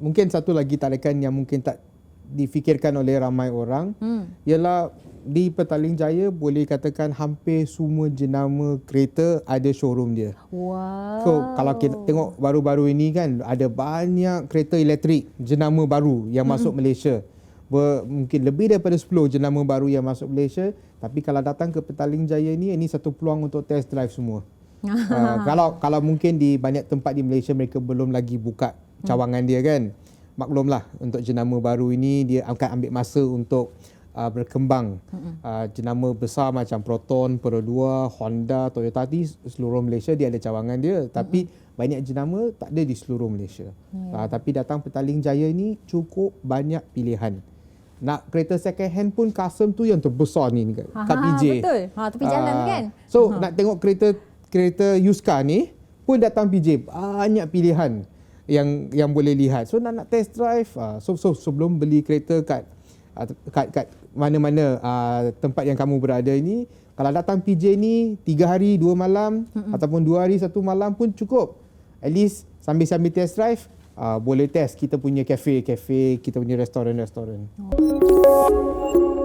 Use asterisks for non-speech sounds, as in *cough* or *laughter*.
mungkin satu lagi tarikan yang mungkin tak difikirkan oleh ramai orang hmm. ialah di Petaling Jaya boleh katakan hampir semua jenama kereta ada showroom dia. Wow. So kalau kita tengok baru-baru ini kan ada banyak kereta elektrik jenama baru yang hmm. masuk Malaysia. Ber, mungkin lebih daripada 10 jenama baru yang masuk Malaysia tapi kalau datang ke Petaling Jaya ini ini satu peluang untuk test drive semua. uh, *laughs* kalau kalau mungkin di banyak tempat di Malaysia mereka belum lagi buka cawangan hmm. dia kan. Maklumlah untuk jenama baru ini dia akan ambil masa untuk uh, berkembang. Uh, jenama besar macam Proton, Pro 2, Honda, Toyota di seluruh Malaysia dia ada cawangan dia tapi mm-hmm. banyak jenama tak ada di seluruh Malaysia. Yeah. Uh, tapi datang Petaling Jaya ni cukup banyak pilihan. Nak kereta second hand pun custom tu yang terbesar ni kat ha, PJ. Betul. Ha tepi jalan uh, kan. So ha. nak tengok kereta kereta used car ni pun datang PJ banyak pilihan yang yang boleh lihat. So nak nak test drive uh, so, so sebelum beli kereta kat kat kat mana-mana uh, tempat yang kamu berada ini kalau datang PJ ni tiga hari dua malam mm-hmm. ataupun dua hari satu malam pun cukup at least sambil-sambil test drive uh, boleh test kita punya cafe kita punya restoran restoran oh.